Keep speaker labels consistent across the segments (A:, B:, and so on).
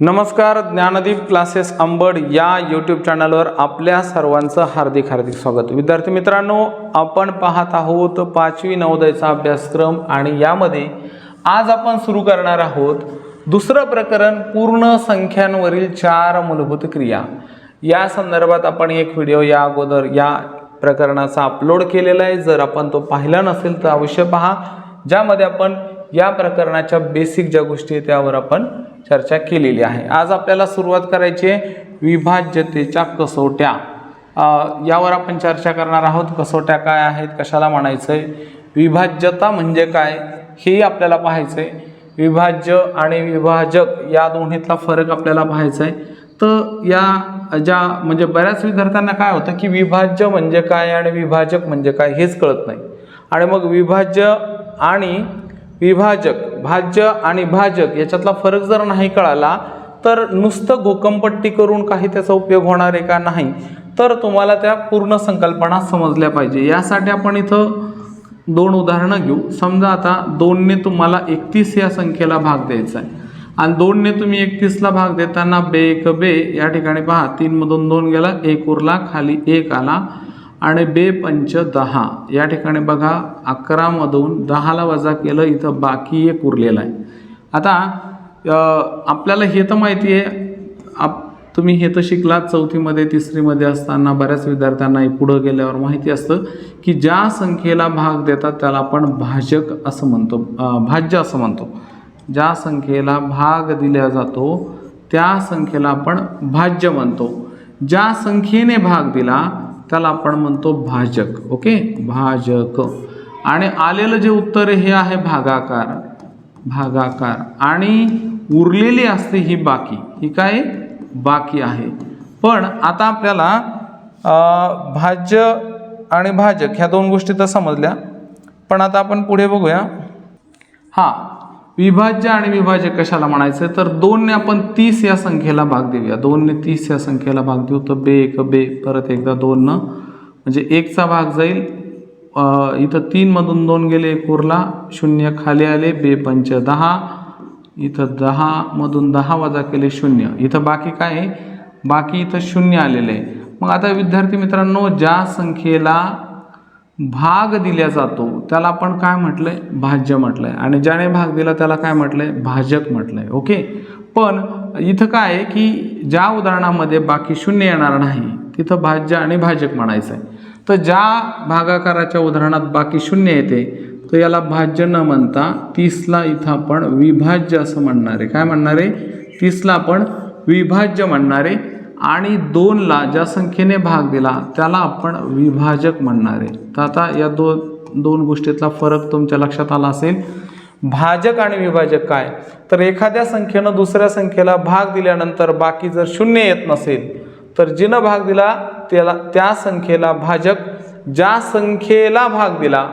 A: नमस्कार ज्ञानदीप क्लासेस अंबड या यूट्यूब चॅनलवर आपल्या सर्वांचं हार्दिक हार्दिक स्वागत. विद्यार्थी मित्रांनो आपण पाहत आहोत पाचवी नवोदयचा अभ्यासक्रम आणि यामध्ये आज आपण सुरू करणार आहोत दुसरं प्रकरण पूर्ण संख्यांवरील चार मूलभूत क्रिया. या संदर्भात आपण एक व्हिडिओ या अगोदर या प्रकरणाचा अपलोड केलेला आहे. जर आपण तो पाहिला नसेल तर अवश्य पहा. ज्यामध्ये आपण या प्रकरणाच्या बेसिक ज्या गोष्टी आहेत त्यावर आपण चर्चा केलेली आहे. आज आपल्याला सुरुवात करायची आहे विभाज्यतेच्या कसोट्या. यावर आपण चर्चा करणार आहोत कसोट्या काय आहेत कशाला म्हणायचं आहे विभाज्यता म्हणजे काय हेही आपल्याला पाहायचं आहे विभाज्य आणि विभाजक या दोन्हीतला फरक आपल्याला पाहायचा आहे तर या ज्या म्हणजे बऱ्याच विद्यार्थ्यांना काय होतं की विभाज्य म्हणजे काय आणि विभाजक म्हणजे काय हेच कळत नाही. आणि मग विभाज्य आणि विभाजक भाज्य आणि भाजक याच्यातला फरक जर नाही कळाला तर नुसतं घोकंपट्टी करून काही त्याचा उपयोग होणार आहे का नाही तर तुम्हाला त्या पूर्ण संकल्पना समजल्या पाहिजे. यासाठी आपण इथं दोन उदाहरणं घेऊ. समजा आता दोनने तुम्हाला एकतीस या संख्येला भाग द्यायचा आहे. आणि दोनने तुम्ही एकतीसला भाग देताना बे एक बे या ठिकाणी पहा तीनमधून दोन गेला एक उरला खाली एक आला. आणि बे पंच दहा. या ठिकाणी बघा अकरामधून दहाला वजा केलं इथं बाकी एक उरलेलं आहे. आता आपल्याला हे तर माहिती आहे आप तुम्ही हे तर शिकलात चौथीमध्ये तिसरीमध्ये असताना बऱ्याच विद्यार्थ्यांनाही पुढं गेल्यावर माहिती असतं की ज्या संख्येला भाग देतात त्याला आपण भाजक असं म्हणतो भाज्य असं म्हणतो. ज्या संख्येला भाग दिला जातो त्या संख्येला आपण भाज्य म्हणतो. ज्या संख्येने भाग दिला त्याला आपण म्हणतो भाजक ओके? भाजक. आणि आलेलं जे उत्तर हे आहे भागाकार. भागाकार. आणि उरलेली असते ही बाकी. ही काय? बाकी आहे. पण आता आपल्याला भाज्य आणि भाजक ह्या दोन गोष्टी तर समजल्या. पण आता आपण पुढे बघूया. हां. विभाज्य आणि विभाजक कशाला म्हणायचं तर दोनने आपण तीस या संख्येला भाग देऊया. दोनने तीस या संख्येला भाग देऊ तर बे एक बे परत एकदा दोननं म्हणजे एकचा भाग जाईल. इथं तीनमधून दोन गेले एक उरला. शून्य खाली आले बे पंच दहा. इथं दहामधून दहा वजा केले शून्य. इथं बाकी काय आहे? बाकी इथं शून्य आलेलं आहे. मग आता विद्यार्थी मित्रांनो ज्या संख्येला भाग दिला जातो. त्याला आपण काय म्हटलंय? भाज्य म्हटलंय. आणि ज्याने भाग दिला त्याला काय म्हटलं आहे भाजक आहे ओके? पण इथं काय आहे की ज्या उदाहरणामध्ये बाकी शून्य येणार नाही तिथं भाज्य आणि भाजक म्हणायचं आहे. तर ज्या भागाकाराच्या उदाहरणात बाकी शून्य येते तर याला भाज्य न म्हणता तीसला इथं आपण विभाज्य असं म्हणणार. आहे काय म्हणणार? आहे तीसला आपण विभाज्य म्हणणार. आहे आणि दोनला ज्या संख्येने भाग दिला त्याला आपण विभाजक म्हणणार आहे. तर आता या दोन दोन गोष्टीतला फरक तुमच्या लक्षात आला असेल. भाजक आणि विभाजक काय? तर एखाद्या संख्येनं दुसऱ्या संख्येला भाग दिल्यानंतर बाकी जर शून्य येत नसेल तर जिनं भाग दिला त्याला त्या संख्येला भाजक ज्या संख्येला भाग दिला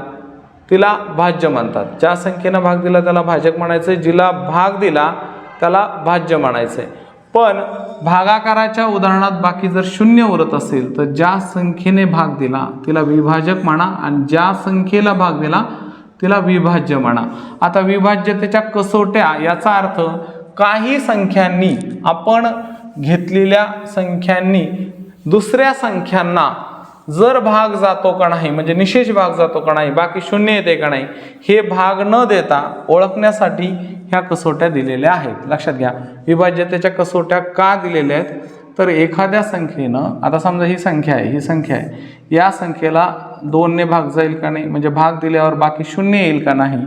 A: तिला भाज्य म्हणतात. ज्या संख्येनं भाग दिला त्याला भाजक म्हणायचं जिला भाग दिला त्याला भाज्य म्हणायचं आहे पण भागाकाराच्या उदाहरणात बाकी जर शून्य उरत असेल तर ज्या संख्येने भाग दिला तिला विभाजक म्हणा आणि ज्या संख्येला भाग दिला तिला विभाज्य म्हणा. आता विभाज्यतेच्या कसोट्या याचा अर्थ काही संख्यांनी आपण घेतलेल्या संख्यांनी दुसऱ्या संख्यांना जर भाग जातो का नाही म्हणजे निशेष भाग जातो का नाही बाकी शून्य येते का नाही हे भाग न देता ओळखण्यासाठी ह्या कसोट्या दिलेल्या आहेत. लक्षात घ्या विभाज्यतेच्या कसोट्या का दिलेल्या आहेत? तर एखाद्या संख्येनं आता समजा ही संख्या आहे ही संख्या आहे या संख्येला दोनने भाग जाईल का नाही म्हणजे भाग दिल्यावर बाकी शून्य येईल का नाही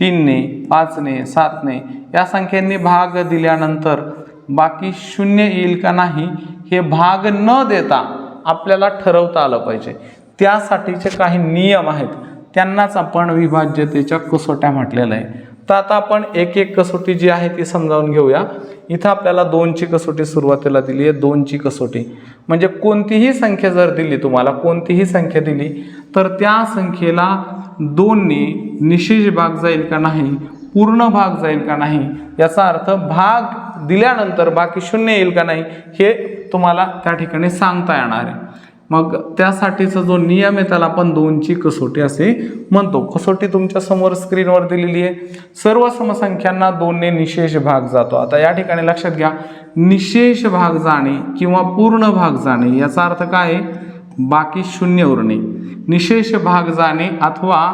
A: तीनने पाचने सातने या संख्येने भाग दिल्यानंतर बाकी शून्य येईल का नाही हे भाग न देता आपल्याला ठरवता आलं पाहिजे. त्यासाठीचे काही नियम आहेत. त्यांनाच आपण विभाज्यतेच्या कसोट्या म्हटलेल्या आहे तर आता आपण एक एक कसोटी जी आहे ती समजावून घेऊया. इथं आपल्याला दोनची कसोटी सुरुवातीला दिली आहे. दोनची कसोटी. म्हणजे कोणतीही संख्या जर दिली तुम्हाला कोणतीही संख्या दिली तर त्या संख्येला दोनने निशेष भाग जाईल का नाही? पूर्ण भाग जाईल का नाही? याचा अर्थ भाग दिल्यानंतर बाकी शून्य येईल का नाही हे तुम्हाला त्या ठिकाणी सांगता येणार आहे. मग त्यासाठीचा जो नियम आहे त्याला आपण दोनची कसोटी असे म्हणतो. कसोटी तुमच्यासमोर स्क्रीनवर दिलेली आहे. सर्व समसंख्यांना दोनने निशेष भाग जातो. आता या ठिकाणी लक्षात घ्या. निशेष भाग जाणे किंवा पूर्ण भाग जाणे याचा अर्थ काय आहे? बाकी शून्य उरणे. निशेष भाग जाणे अथवा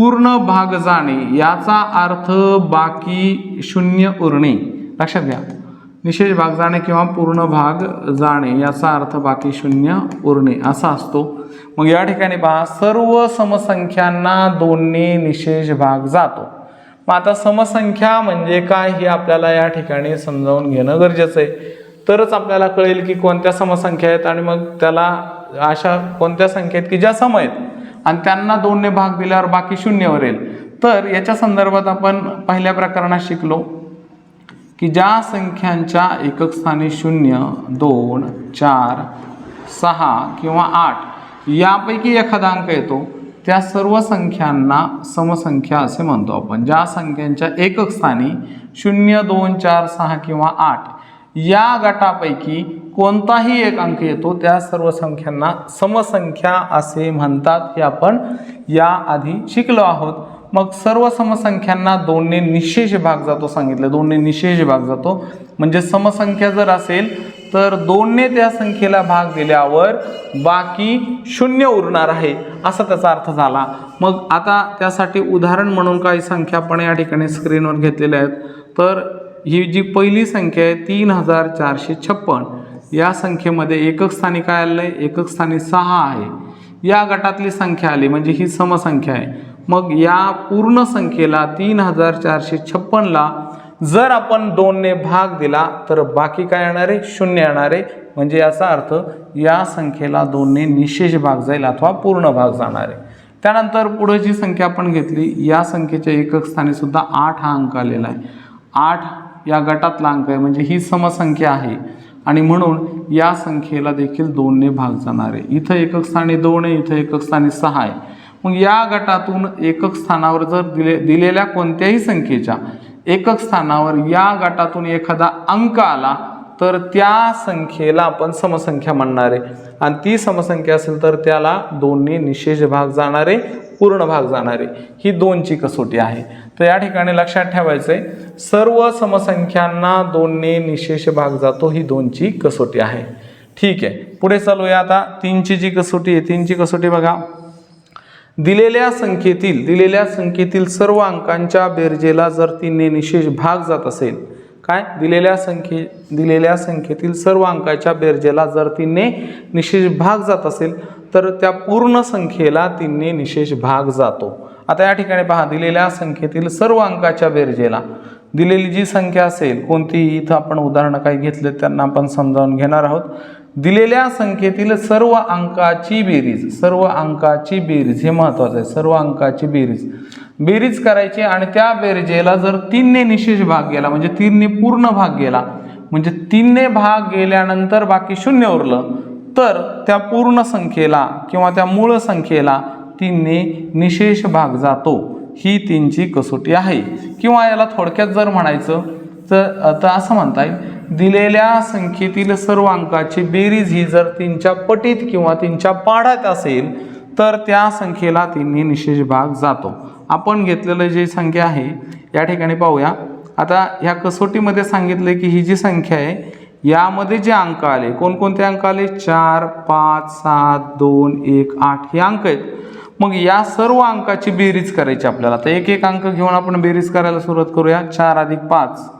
A: पूर्ण भाग जाणे याचा अर्थ बाकी शून्य उरणे. लक्षात घ्या. निशेष भाग जाणे किंवा पूर्ण भाग जाणे याचा अर्थ बाकी शून्य उरणे. असा असतो. मग या ठिकाणी पहा सर्व समसंख्यांना दोन्ही निशेष भाग जातो. मग आता समसंख्या म्हणजे काय हे आपल्याला या ठिकाणी समजावून घेणं गरजेचं आहे. तरच आपल्याला कळेल की कोणत्या समसंख्या आहेत आणि मग त्याला अशा कोणत्या संख्या आहेत की ज्या सम आहेत. आणि त्यांना दोनने भाग दिल्यावर बाकी शून्यवर येईल. तर याच्या संदर्भात आपण पहिल्या प्रकरणात शिकलो की ज्या संख्यांच्या एकक स्थानी शून्य दोन चार सहा किंवा आठ यापैकी एखादा अंक येतो त्या सर्व संख्यांना समसंख्या असे म्हणतो आपण. ज्या संख्यांच्या एकक स्थानी शून्य दोन चार सहा किंवा आठ या गटापैकी कोणताही एक अंक येतो त्या सर्व संख्यांना समसंख्या असे म्हणतात हे आपण याआधी शिकलो आहोत. मग सर्व समसंख्यांना दोनने निशेष भाग जातो सांगितलं दोनने निशेष भाग जातो. म्हणजे समसंख्या जर असेल तर दोनने त्या संख्येला भाग दिल्यावर बाकी शून्य उरणार आहे असा त्याचा अर्थ झाला. मग आता त्यासाठी उदाहरण म्हणून काही संख्या आपण या ठिकाणी स्क्रीनवर घेतलेल्या आहेत. तर ही जी पहिली संख्या आहे तीन हजार चारशे छप्पन. या संख्येमध्ये एकक स्थानी काय आलं आहे? एकक स्थानी सहा आहे. या गटातली संख्या आली म्हणजे ही समसंख्या आहे. मग या पूर्ण संख्येला तीन हजार चारशे छप्पनला जर आपण दोनने भाग दिला तर बाकी काय येणार आहे? शून्य येणार आहे. म्हणजे याचा अर्थ या संख्येला दोनने निशेष भाग जाईल अथवा पूर्ण भाग जाणार आहे. त्यानंतर पुढे जी संख्या आपण घेतली या संख्येच्या एकक स्थानी सुद्धा आठ हा अंक आलेला आहे. आठ या गटातला अंक आहे. म्हणजे ही समसंख्या आहे. आणि म्हणून या संख्येला देखील दोनने भाग जाणार आहे. इथं एकक स्थानी दोन आहे इथं एकक स्थानी सहा आहे. मग या गटातून एकक स्थानावर जर दिले दिलेल्या कोणत्याही संख्येच्या एकक स्थानावर या गटातून एखादा अंक आला तर त्या संख्येला आपण समसंख्या म्हणणार आहे. आणि ती समसंख्या असेल तर त्याला दोन्ही निशेष भाग जाणारे पूर्ण भाग जाणारे ही दोनची कसोटी आहे. तर या ठिकाणी लक्षात ठेवायचं आहे सर्व समसंख्यांना दोनने निशेष भाग जातो ही दोनची कसोटी आहे. ठीक आहे पुढे चालूया आता. तीनची जी कसोटी आहे तीनची कसोटी बघा. दिलेल्या संख्येतील दिलेल्या संख्येतील सर्व अंकांच्या बेरजेला जर तीनने निशेष भाग जात असेल काय? दिलेल्या संख्ये दिलेल्या संख्येतील सर्व अंकाच्या बेरजेला जर तीनने निशेष भाग जात असेल तर त्या पूर्ण संख्येला तीनने निशेष भाग जातो. आता या ठिकाणी पहा दिलेल्या संख्येतील सर्व अंकाच्या बेरजेला दिलेली जी संख्या असेल कोणतीही इथं आपण उदाहरणं काही घेतले त्यांना आपण समजावून घेणार आहोत. दिलेल्या संख्येतील सर्व अंकाची बेरीज सर्व अंकाची बेरीज हे महत्त्वाचं आहे सर्व अंकाची बेरीज. बेरीज करायची आणि त्या बेरजेला जर तीनने निशेष भाग गेला म्हणजे तीनने पूर्ण भाग गेला म्हणजे तीनने भाग गेल्यानंतर बाकी शून्य उरलं तर त्या पूर्ण संख्येला किंवा त्या मूळ संख्येला तीनने निशेष भाग जातो. ही तीनची कसोटी आहे. किंवा याला थोडक्यात जर म्हणायचं तर आता असं म्हणता येईल दिलेल्या संख्येतील सर्व अंकाची बेरीज ही जर तीनच्या पटीत किंवा तीनच्या पाढ्यात असेल तर त्या संख्येला तिने निशेष भाग जातो. आपण घेतलेलं जी संख्या आहे या ठिकाणी पाहूया. आता ह्या कसोटीमध्ये सांगितलं की ही जी संख्या आहे यामध्ये जे अंक आले कोणकोणते अंक आले? चार पाच सात दोन एक आठ हे अंक आहेत. मग या सर्व अंकाची बेरीज करायची आपल्याला. तर एक एक अंक घेऊन आपण बेरीज करायला सुरुवात करूया. चार अधिक पाच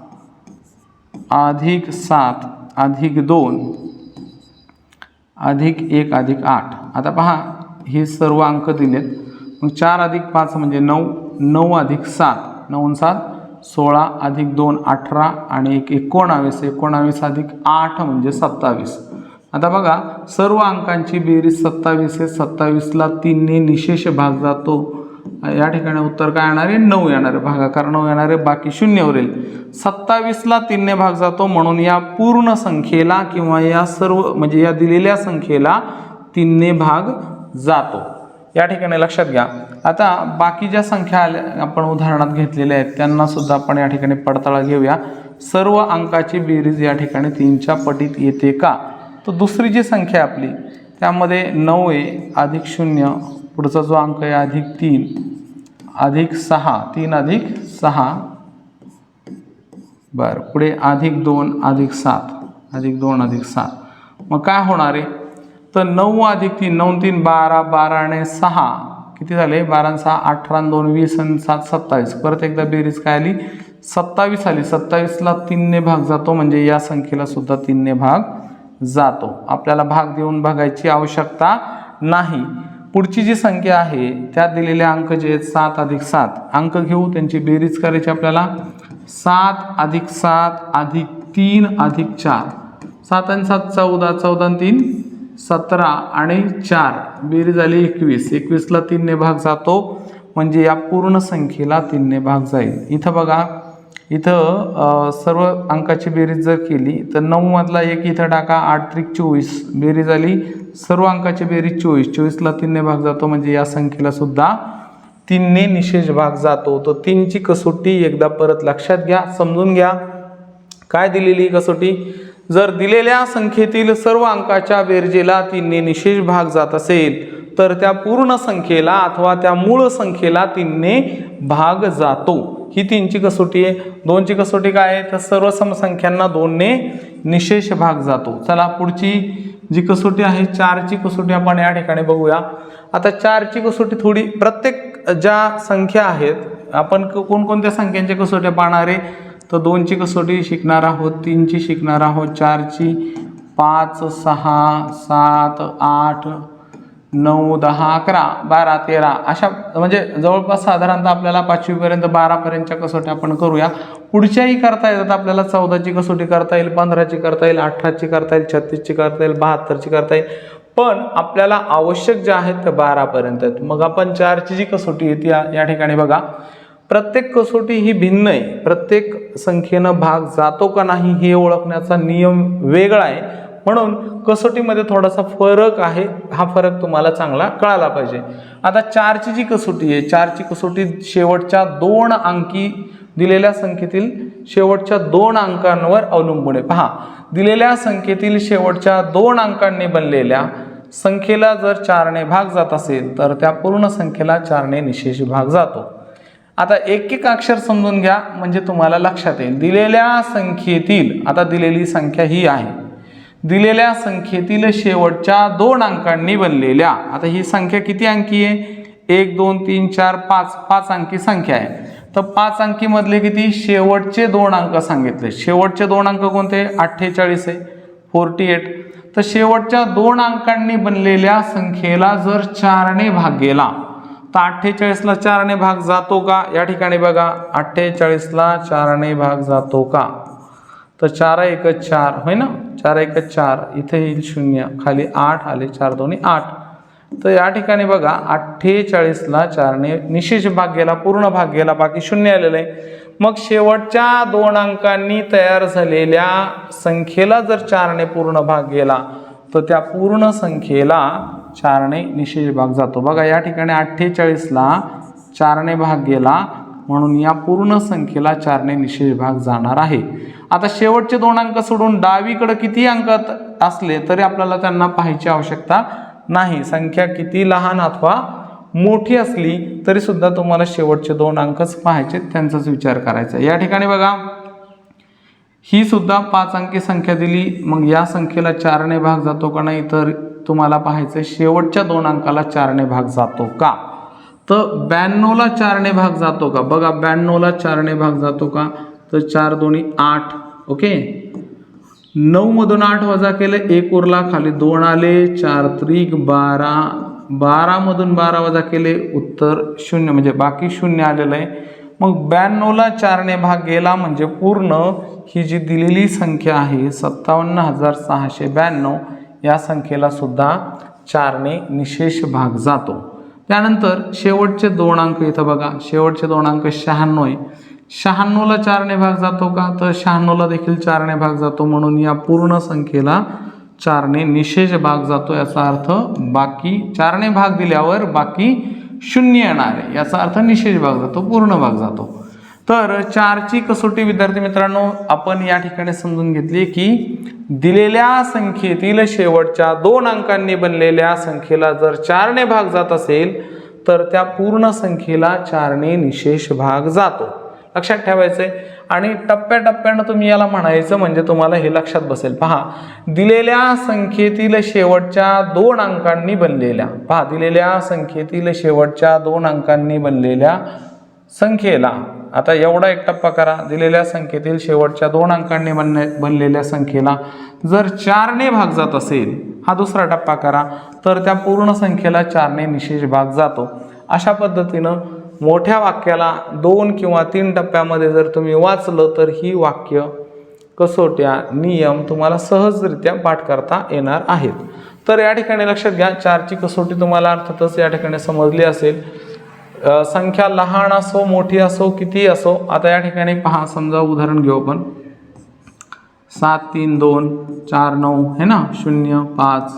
A: अधिक सात अधिक दोन अधिक एक अधिक आठ. आता पहा हे सर्व अंक दिलेत. मग चार अधिक पाच म्हणजे नऊ नऊ अधिक सात. नऊ सात सोळा अधिक दोन अठरा आणि एक एकोणावीस एकोणावीस अधिक आठ म्हणजे सत्तावीस. आता बघा सर्व अंकांची बेरीज सत्तावीस आहे. सत्तावीसला तीनने निशेष भाग जातो. या ठिकाणी उत्तर काय येणार आहे? नऊ येणार आहे. भागाकार नऊ येणार आहे. बाकी शून्य उरेल सत्तावीसला तीनने भाग जातो. म्हणून या पूर्ण संख्येला किंवा या सर्व म्हणजे या दिलेल्या संख्येला तीनने भाग जातो. या ठिकाणी लक्षात घ्या. आता बाकी ज्या संख्या आल्या आपण उदाहरणात घेतलेल्या आहेत त्यांना सुद्धा आपण या ठिकाणी पडताळा घेऊया. सर्व अंकाची बेरीज या ठिकाणी तीनच्या पटीत येते का? तर दुसरी जी संख्या आपली त्यामध्ये नऊ आहे अधिक शून्य पुढचा जो अंक आहे अधिक तीन अधिक सहा तीन अधिक सहा बरं पुढे अधिक दोन अधिक सात अधिक दोन अधिक सात. मग काय होणार आहे? तर नऊ अधिक तीन नऊ तीन बारा बारा आणि सहा. किती झाले? बारा सहा अठरा दोन वीस आणि सात सत्तावीस. परत एकदा बेरीज काय आली? सत्तावीस आली. सत्तावीसला तीनने भाग जातो म्हणजे या संख्येला सुद्धा तीनने भाग जातो. आपल्याला भाग देऊन भागायची आवश्यकता नाही. पुढची जी संख्या आहे त्यात दिलेले अंक जे आहेत सात अधिक सात. अंक घेऊ त्यांची बेरीज करायची आपल्याला. सात अधिक सात अधिक तीन अधिक चार. सात आणि सात चौदा. चौदा तीन सतरा आणि चार. बेरीज झाली एकवीस. एकवीसला तीनने भाग जातो. म्हणजे या पूर्ण संख्येला तीनने भाग जाईल. इथं बघा इथं सर्व अंकाची बेरीज जर केली तर नऊमधला एक इथं टाका आठ त्रिक चोवीस. बेरीज आली सर्व अंकाची बेरीज चोवीस. चोवीसला तीनने भाग जातो म्हणजे या संख्येला सुद्धा तीनने निशेष भाग जातो. तर तीनची कसोटी एकदा परत लक्षात घ्या समजून घ्या. काय दिलेली कसोटी? जर दिलेल्या संख्येतील सर्व अंकाच्या बेरजेला तीनने निशेष भाग जात असेल तर त्या पूर्ण संख्येला अथवा त्या मूळ संख्येला तीनने भाग जातो. ही तीनची कसोटी आहे. दोनची कसोटी काय आहे? तर सर्व समसंख्यांना दोनने निशेष भाग जातो. चला पुढची जी कसोटी आहे चारची कसोटी आपण या ठिकाणी बघूया. आता चारची कसोटी थोडी प्रत्येक ज्या संख्या आहेत आपण क- कोणकोणत्या संख्यांच्या कसोट्या पाहणार आहे? तर दोनची कसोटी शिकणार आहोत तीनची शिकणार आहोत चारची पाच सहा सात आठ नऊ दहा अकरा बारा तेरा अशा म्हणजे जवळपास साधारणतः आपल्याला पाचवीपर्यंत बारापर्यंतच्या कसोट्या आपण करूया. पुढच्याही करता येतात आपल्याला चौदाची कसोटी करता येईल पंधराची करता येईल अठराची करता येईल छत्तीसची करता येईल बहात्तरची करता येईल. पण आपल्याला आवश्यक ज्या आहेत त्या बारापर्यंत आहेत. मग आपण चारची जी कसोटी आहे ती या या ठिकाणी बघा. प्रत्येक कसोटी ही भिन्न आहे. प्रत्येक संख्येनं भाग जातो का नाही हे ओळखण्याचा नियम वेगळा आहे. म्हणून कसोटीमध्ये थोडासा फरक आहे. हा फरक तुम्हाला चांगला कळाला पाहिजे. आता चारची जी कसोटी आहे चारची कसोटी शेवटच्या दोन अंकी दिलेल्या संख्येतील शेवटच्या दोन अंकांवर अवलंबून आहे. पहा दिलेल्या संख्येतील शेवटच्या दोन अंकांनी बनलेल्या संख्येला जर चारने भाग जात असेल तर त्या पूर्ण संख्येला चारने निशेष भाग जातो. आता एक एक अक्षर समजून घ्या म्हणजे तुम्हाला लक्षात येईल. दिलेल्या संख्येतील आता दिलेली संख्या ही आहे. दिलेल्या संख्येतील शेवटच्या दोन अंकांनी बनलेल्या आता ही संख्या किती अंकी आहे? एक दोन तीन चार पाच पाच अंकी संख्या आहे. तर पाच अंकीमधले किती? शेवटचे दोन अंक सांगितले. शेवटचे दोन अंक कोणते? अठ्ठेचाळीस आहे. Forty eight. तर शेवटच्या दोन अंकांनी बनलेल्या संख्येला जर चारने भाग गेला तर अठ्ठेचाळीसला चारने भाग जातो का? या ठिकाणी बघा अठ्ठेचाळीसला चारने भाग जातो का? तर चार एक चार होय ना? चार एक चार इथे येईल शून्य. खाली आठ आले चार दोन्ही आठ. तर या ठिकाणी बघा अठ्ठेचाळीसला चारने निशेष भाग गेला पूर्ण भाग गेला बाकी शून्य आलेलं. आहे मग शेवटच्या दोन अंकांनी तयार झालेल्या संख्येला जर चारने पूर्ण भाग गेला तर त्या पूर्ण संख्येला चारने निशेष भाग जातो. बघा या ठिकाणी अठ्ठेचाळीसला चारने भाग गेला म्हणून या पूर्ण संख्येला चारने निशेष भाग जाणार आहे. आता शेवटचे दोन अंक सोडून डावीकडे किती अंक असले तरी आपल्याला त्यांना पाहायची आवश्यकता नाही. संख्या किती लहान अथवा मोठी असली तरी सुद्धा तुम्हाला शेवटचे दोन अंकच पाहायचे त्यांचाच विचार करायचा या ठिकाणी बघा ही सुद्धा पाच अंकी संख्या दिली मग या संख्येला चारने भाग जातो का नाही तर तुम्हाला पाहायचं शेवटच्या दोन अंकाला चारने भाग जातो का? तर ब्याण्णवला चारने भाग जातो का? बघा ब्याण्णवला चारने भाग जातो का? तर चार दोन्ही आठ ओके? नऊमधून आठ वजा केले एक उरला खाली दोन आले चार त्रिक बारा बारामधून बारा वजा केले उत्तर शून्य म्हणजे बाकी शून्य आलेलं आहे. मग ब्याण्णवला चारने भाग गेला म्हणजे पूर्ण ही जी दिलेली संख्या आहे सत्तावन्न हजार सहाशे ब्याण्णव या संख्येला सुद्धा चारने निशेष भाग जातो. त्यानंतर शेवटचे दोन अंक इथं बघा. शेवटचे दोन अंक शहाण्णव आहे. शहाण्णवला चारने भाग जातो का? तर शहाण्णवला देखील चारने भाग जातो. म्हणून या पूर्ण संख्येला चारने निशेष भाग जातो याचा अर्थ बाकी चारने भाग दिल्यावर बाकी शून्य येणार आहे. याचा अर्थ निशेष भाग जातो पूर्ण भाग जातो. तर चारची कसोटी विद्यार्थी मित्रांनो आपण या ठिकाणी समजून घेतली की दिलेल्या संख्येतील शेवटच्या दोन अंकांनी बनलेल्या संख्येला जर चारने भाग जात असेल तर त्या पूर्ण संख्येला चारने निशेष भाग जातो. लक्षात ठेवायचंय. आणि टप्प्याटप्प्यानं तुम्ही याला म्हणायचं म्हणजे तुम्हाला हे लक्षात बसेल. पहा दिलेल्या संख्येतील शेवटच्या दोन अंकांनी बनलेल्या पहा दिलेल्या संख्येतील शेवटच्या दोन अंकांनी बनलेल्या संख्येला आता एवढा एक टप्पा करा दिलेल्या संख्येतील शेवटच्या दोन अंकांनी बनणे बनलेल्या संख्येला जर चारने भाग जात असेल हा दुसरा टप्पा करा तर त्या पूर्ण संख्येला चारने निशेष भाग जातो. अशा पद्धतीनं मोठ्या वाक्याला दोन किंवा तीन टप्प्यामध्ये जर तुम्ही वाचलं तर ही वाक्य कसोट्या नियम तुम्हाला सहजरित्या पाठ करता येणार आहेत. तर या ठिकाणी लक्षात घ्या चारची कसोटी तुम्हाला अर्थातच या ठिकाणी समजली असेल. संख्या लहान असो मोठी असो किती असो आता या ठिकाणी पहा समजा उदाहरण घेऊ आपण. सात तीन दोन चार नऊ है ना? शून्य पाच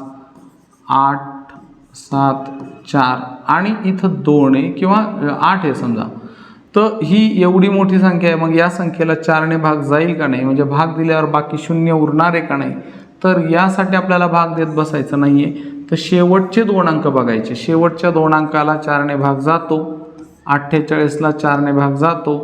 A: आठ सात चार. आणि इथं दोन आहे किंवा आठ आहे समजा. तर ही एवढी मोठी संख्या आहे मग या संख्येला चारने भाग जाईल का नाही? म्हणजे भाग दिल्यावर बाकी शून्य उरणार आहे का नाही? तर यासाठी आपल्याला भाग देत बसायचं नाही आहे तर शेवटचे दोन अंक बघायचे. शेवटच्या दोन अंकाला चारने भाग जातो. अठ्ठेचाळीसला चारने भाग जातो.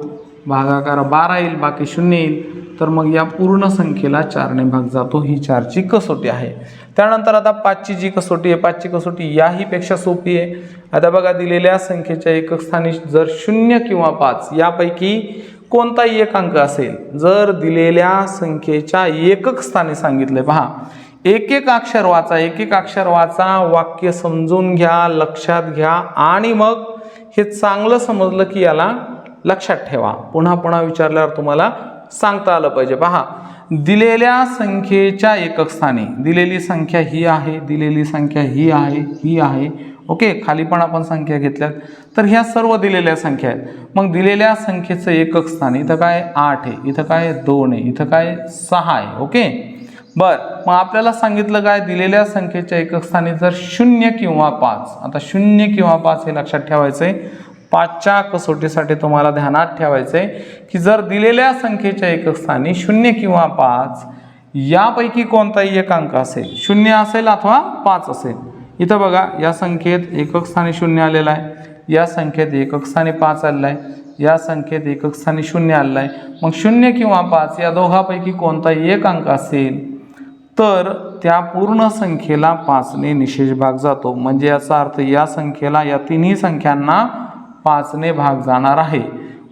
A: भागाकार बारा येईल बाकी शून्य येईल. तर मग या पूर्ण संख्येला चारने भाग जातो. ही चारची कसोटी आहे. त्यानंतर आता पाचची जी कसोटी आहे पाचची कसोटी याहीपेक्षा सोपी आहे. आता बघा दिलेल्या संख्येच्या एकक स्थानी जर शून्य किंवा पाच यापैकी कोणताही एक अंक असेल जर दिलेल्या संख्येच्या एकक स्थानी सांगितले पहा. एक एक अक्षर वाचा एक एक अक्षर वाचा वाक्य समजून घ्या लक्षात घ्या आणि मग हे चांगलं समजलं की याला लक्षात ठेवा. पुन्हा पुन्हा विचारल्यावर तुम्हाला सांगता आलं पाहिजे. पहा दिलेल्या संख्येच्या एकक स्थानी दिलेली संख्या ही आहे दिलेली संख्या ही आहे ही आहे. ओके खाली पण आपण संख्या घेतल्यात. तर ह्या सर्व दिलेल्या संख्या आहेत. मग दिलेल्या संख्येचं एकक स्थान इथं काय आठ आहे इथं काय दोन आहे इथं काय सहा आहे. ओके? बर मग आपल्याला सांगितलं काय? दिलेल्या संख्येच्या एकक स्थानी जर शून्य किंवा पाच. आता शून्य किंवा पाच हे लक्षात ठेवायचं आहे पाचच्या कसोटीसाठी तुम्हाला ध्यानात ठेवायचं आहे की जर दिलेल्या संख्येच्या एकक स्थानी शून्य किंवा पाच यापैकी कोणताही एक अंक असेल शून्य असेल अथवा पाच असेल. इथं बघा या संख्येत एकक स्थानी शून्य आलेला आहे. या संख्येत एकक स्थानी पाच आलेलं आहे. या संख्येत एकक स्थानी शून्य आलेलं आहे. मग शून्य किंवा पाच या दोघापैकी कोणताही एक अंक असेल तर त्या पूर्ण संख्येला पाचने निशेष भाग जातो. म्हणजे याचा अर्थ या संख्येला या तिन्ही संख्यांना पाचने भाग जाणार आहे.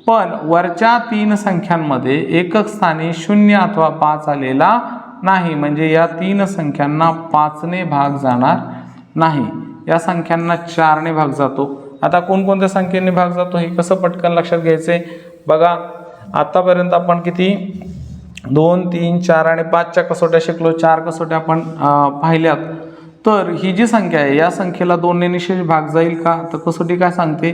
A: पण वरच्या तीन संख्यांमध्ये एकक स्थानी शून्य अथवा पाच आलेला नाही. म्हणजे या तीन संख्यांना पाचने भाग जाणार नाही. या संख्यांना चारने भाग जातो. आता कोणकोणत्या संख्येने भाग जातो हे कसं पटकन लक्षात घ्यायचंय? बघा आतापर्यंत आपण किती दोन तीन चार आणि पाचच्या कसोट्या शिकलो चार कसोट्या आपण पाहिल्यात. तर ही जी संख्या आहे या संख्येला दोनने निशेष भाग जाईल का? तर कसोटी काय सांगते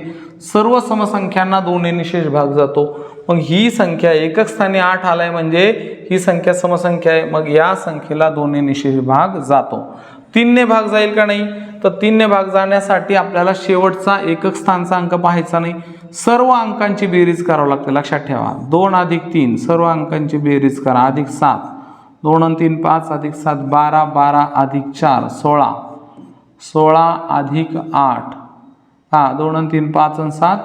A: सर्व समसंख्यांना दोनने निशेष भाग जातो. मग ही संख्या एकक स्थानी आठ आलाय म्हणजे ही संख्या समसंख्या आहे मग या संख्येला दोनने निशेष भाग जातो. तीनने भाग जाईल का नाही? तर तीनने भाग जाण्यासाठी आपल्याला शेवटचा एकक स्थानचा अंक पाहायचा नाही. सर्व अंकांची बेरीज करावं लागते. लक्षात ठेवा. दोन अधिक तीन सर्व अंकांची बेरीज करा. अधिक सात. दोन आणि तीन पाच अधिक सात बारा बारा अधिक चार सोळा. सोळा अधिक आठ. हां दोन आणि तीन पाच आणि सात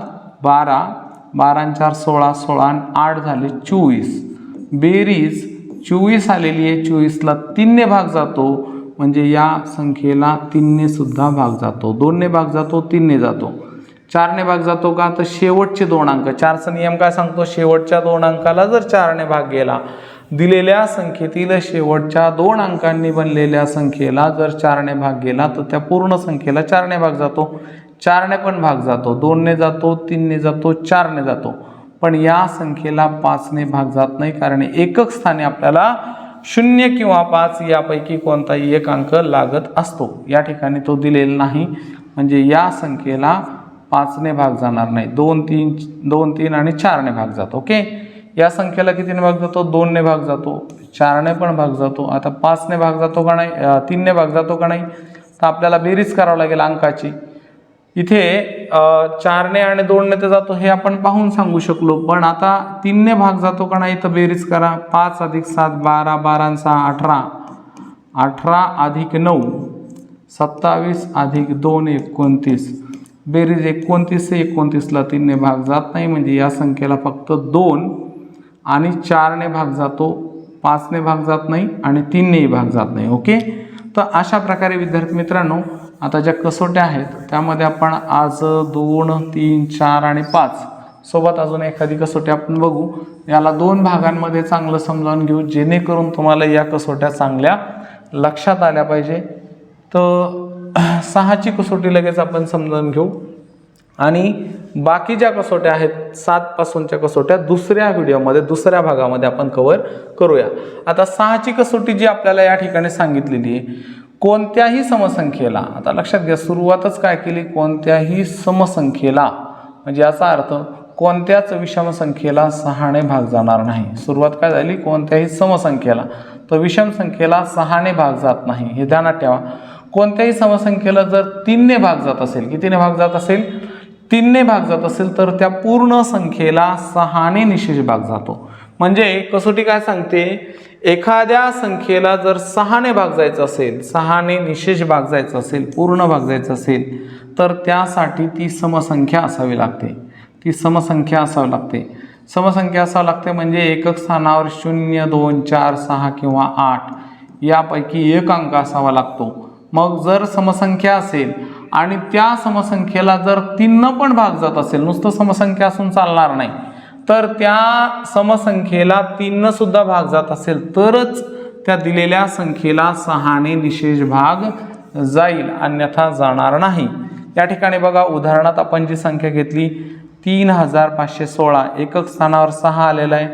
A: बारा. बारा आणि चार सोळा सोळा आणि आठ झाले चोवीस. बेरीज चोवीस आलेली आहे. चोवीसला तीनने भाग जातो. म्हणजे या संख्येला तीनने सुद्धा भाग जातो. दोनने भाग जातो तीनने जातो. चारने भाग जातो का? तर शेवटचे दोन अंक. चारचा नियम काय सांगतो? शेवटच्या दोन अंकाला जर चारने भाग गेला दिलेल्या संख्येतील शेवटच्या दोन अंकांनी बनलेल्या संख्येला जर चारने भाग गेला तर त्या पूर्ण संख्येला चारने भाग जातो. चारने पण भाग जातो. दोनने जातो तीनने जातो चारने जातो. पण या संख्येला पाचने भाग जात नाही कारण एकक स्थानी आपल्याला शून्य किंवा पाच यापैकी कोणताही एक अंक लागत असतो. या ठिकाणी तो दिलेला नाही. म्हणजे या संख्येला पाचने भाग जाणार नाही. दोन तीन दोन तीन आणि चारने भाग जातो. ओके या संख्येला कितीने भाग जातो? दोनने भाग जातो. चारने पण भाग जातो. आता पाचने भाग जातो का नाही? तीनने भाग जातो का नाही? तर आपल्याला बेरीज करावं लागेल अंकाची. इथे चारने आणि दोनने तर जातो हे आपण पाहून सांगू शकलो. पण आता तीनने भाग जातो का नाही तर बेरीज करा. पाच अधिक सात बारा बारा सहा अठरा. अठरा अधिक नऊ सत्तावीस अधिक दोन एकोणतीस. बेरीज एकोणतीस ते एकोणतीसला तीनने भाग जात नाही म्हणजे या संख्येला फक्त दोन आणि चारने भाग जातो पाचने भाग जात नाही आणि तीननेही भाग जात नाही ओके? तर अशा प्रकारे विद्यार्थी मित्रांनो आता ज्या कसोट्या आहेत त्यामध्ये आपण आज दोन तीन चार आणि पाच सोबत अजून एखादी कसोटी आपण बघू. याला दोन भागांमध्ये चांगलं समजावून घेऊ जेणेकरून तुम्हाला या कसोट्या चांगल्या लक्षात आल्या पाहिजे. तर सहाची कसोटी लगेच आपण समजावून घेऊ. आणि बाकी ज्या कसोट्या आहेत सातपासूनच्या कसोट्या दुसऱ्या व्हिडिओमध्ये दुसऱ्या भागामध्ये आपण कव्हर करूया. आता सहाची कसोटी जी आपल्याला या ठिकाणी सांगितलेली आहे कोणत्याही समसंख्येला आता लक्षात घ्या सुरुवातच काय केली? कोणत्याही समसंख्येला. म्हणजे याचा अर्थ कोणत्याच विषम संख्येला सहाने भाग जाणार नाही. सुरुवात काय झाली? कोणत्याही समसंख्येला. तर विषम संख्येला सहाने भाग जात नाही. हे ध्यानात ठेवा. कोणत्याही समसंख्येला जर तीनने भाग जात असेल कितीने भाग जात असेल? तीनने भाग जात असेल तर त्या पूर्ण संख्येला सहाने निशेष भाग जातो. म्हणजे कसोटी काय सांगते? एखाद्या संख्येला जर सहाने भाग जायचं असेल सहाने निशेष भाग जायचं असेल पूर्ण भाग जायचं असेल तर त्यासाठी ती समसंख्या असावी लागते. ती समसंख्या असावी लागते. समसंख्या असावं लागते म्हणजे एकक स्थानावर शून्य दोन चार सहा किंवा आठ यापैकी एक अंक असावा लागतो. मग जर समसंख्या असेल आणि त्या समसंख्येला जर तीननं पण भाग जात असेल नुसतं समसंख्या असून चालणार नाही तर त्या समसंख्येला तीननं सुद्धा भाग जात असेल तरच त्या दिलेल्या संख्येला सहाने निशेष भाग जाईल अन्यथा जाणार नाही. या ठिकाणी बघा उदाहरणात आपण जी संख्या घेतली तीन हजार पाचशे सोळा एकक स्थानावर सहा आलेला आहे.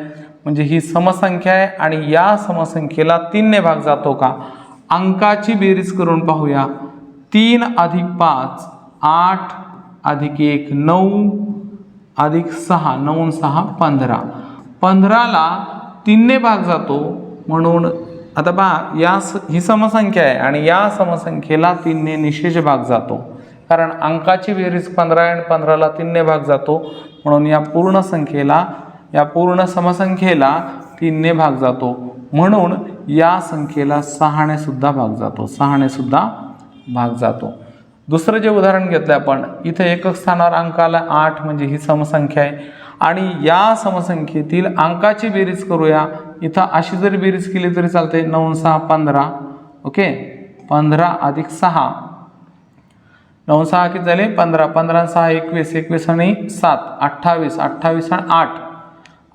A: म्हणजे ही समसंख्या आहे आणि या समसंख्येला तीनने भाग जातो का? अंकाची बेरीज करून पाहूया. तीन अधिक पाच आठ अधिक एक नऊ अधिक सहा नऊ सहा पंधरा. पंधराला तीनने भाग जातो म्हणून आता पहा या स ही समसंख्या आहे आणि या समसंख्येला तीनने निशेष भाग जातो. कारण अंकाची बेरीज पंधरा आणि पंधराला तीनने भाग जातो म्हणून या पूर्ण संख्येला या पूर्ण समसंख्येला तीनने भाग जातो. म्हणून या संख्येला सहाणेसुद्धा भाग जातो सहाणेसुद्धा भाग जातो. दुसरं जे उदाहरण घेतलं आपण इथे एकक स्थानावर अंक आला आठ म्हणजे ही समसंख्या आहे. आणि या समसंख्येतील अंकाची बेरीज करूया. इथं अशी जरी बेरीज केली तरी चालते नऊ सहा पंधरा ओके? पंधरा अधिक सहा. नऊ सहा किती झाले? पंधरा. पंधरा सहा एकवीस. एकवीस आणि सात अठ्ठावीस. अठ्ठावीस आणि आठ.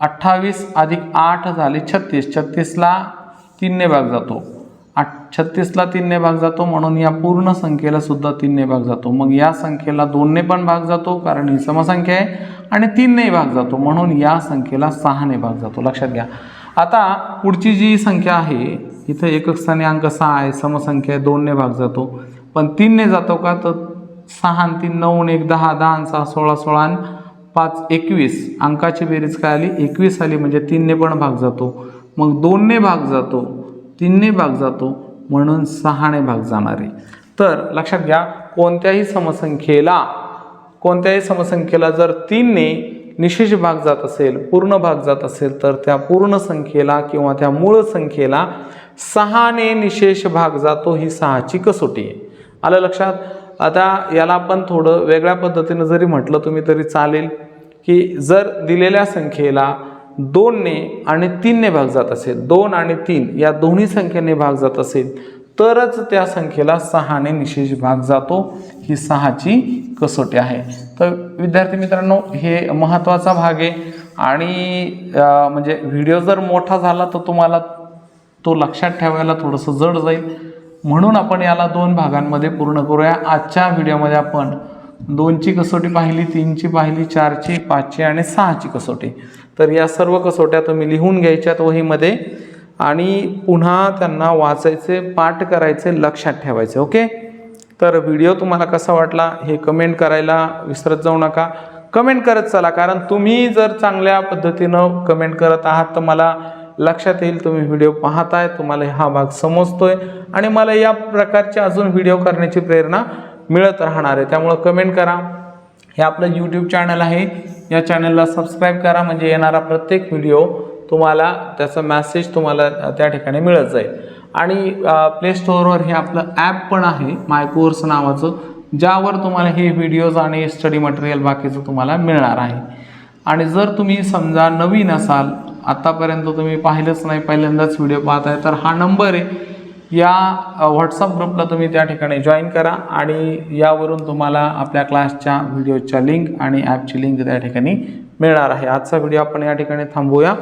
A: अठ्ठावीस अधिक आठ झाले छत्तीस. छत्तीसला तीनने भाग जातो. आठ छत्तीसला तीनने भाग जातो म्हणून या पूर्ण संख्येला सुद्धा तीनने भाग जातो. मग या संख्येला दोनने पण भाग जातो कारण ही समसंख्या आहे आणि तीनने भाग जातो म्हणून या संख्येला सहाने भाग जातो. लक्षात घ्या. आता पुढची जी संख्या आहे इथं एकक स्थानी अंक सहा आहे समसंख्या आहे दोनने भाग जातो. पण तीनने जातो का? तर सहा आणि तीन नऊ एक दहा दहा आणि सहा सोळा सोळा आणि पाच एकवीस. अंकाची बेरीज काय आली? एकवीस आली म्हणजे तीनने पण भाग जातो. मग दोनने भाग जातो तीनने भाग जातो म्हणून सहाने भाग जाणार. आहे तर लक्षात घ्या कोणत्याही समसंख्येला कोणत्याही समसंख्येला जर तीनने निशेष भाग जात असेल पूर्ण भाग जात असेल तर त्या पूर्ण संख्येला किंवा त्या मूळ संख्येला सहाने निशेष भाग जातो ही सहाची कसोटी आहे. आलं लक्षात? आता याला आपण थोडं वेगळ्या पद्धतीनं जरी म्हटलं तुम्ही तरी चालेल की जर दिलेल्या संख्येला दोनने आणि तीनने भाग जात असेल दोन आणि तीन या दोन्ही संख्येने भाग जात असेल तरच त्या संख्येला सहाने निशेष भाग जातो. ही सहाची कसोटी आहे. तर विद्यार्थी मित्रांनो हे महत्त्वाचा भाग आहे. आणि म्हणजे व्हिडिओ जर मोठा झाला तर तुम्हाला तो लक्षात ठेवायला थोडंसं जड जाईल. म्हणून आपण याला दोन भागांमध्ये पूर्ण करूया. आजच्या व्हिडिओमध्ये आपण दोनची कसोटी पाहिली तीनची पाहिली चारची पाचची आणि सहाची कसोटी. तर या सर्व कसोट्या तुम्ही लिहून घ्यायच्यात वहीमध्ये आणि पुन्हा त्यांना वाचायचे पाठ करायचे लक्षात ठेवायचे ओके? तर व्हिडिओ तुम्हाला कसा वाटला हे कमेंट करायला विसरत जाऊ नका. कमेंट करत चला कारण तुम्ही जर चांगल्या पद्धतीनं कमेंट करत आहात तर मला लक्षात येईल तुम्ही व्हिडिओ पाहताय तुम्हाला हा भाग समजतोय आणि मला या प्रकारचे अजून व्हिडिओ करण्याची प्रेरणा मिळत राहणार आहे. त्यामुळं कमेंट करा. हे आपलं यूट्यूब चॅनल आहे. या चॅनलला सबस्क्राईब करा. म्हणजे येणारा प्रत्येक व्हिडिओ तुम्हाला त्याचा मॅसेज तुम्हाला त्या ठिकाणी मिळत जाईल. आणि प्ले स्टोअरवर हे आपलं ॲप पण आहे मायकोर्स नावाचं ज्यावर तुम्हाला हे व्हिडिओज आणि स्टडी मटेरियल बाकीचं तुम्हाला मिळणार आहे. आणि जर तुम्ही समजा नवीन असाल आत्तापर्यंत तुम्ही पाहिलंच नाही पहिल्यांदाच व्हिडिओ पाहताय तर हा नंबर आहे. या व्हॉट्सअप ग्रुपला तुम्ही त्या ठिकाणी जॉईन करा आणि यावरून तुम्हाला आपल्या क्लासच्या व्हिडिओच्या लिंक आणि ॲपची लिंक त्या ठिकाणी मिळणार आहे. आजचा व्हिडिओ आपण या ठिकाणी थांबवूया.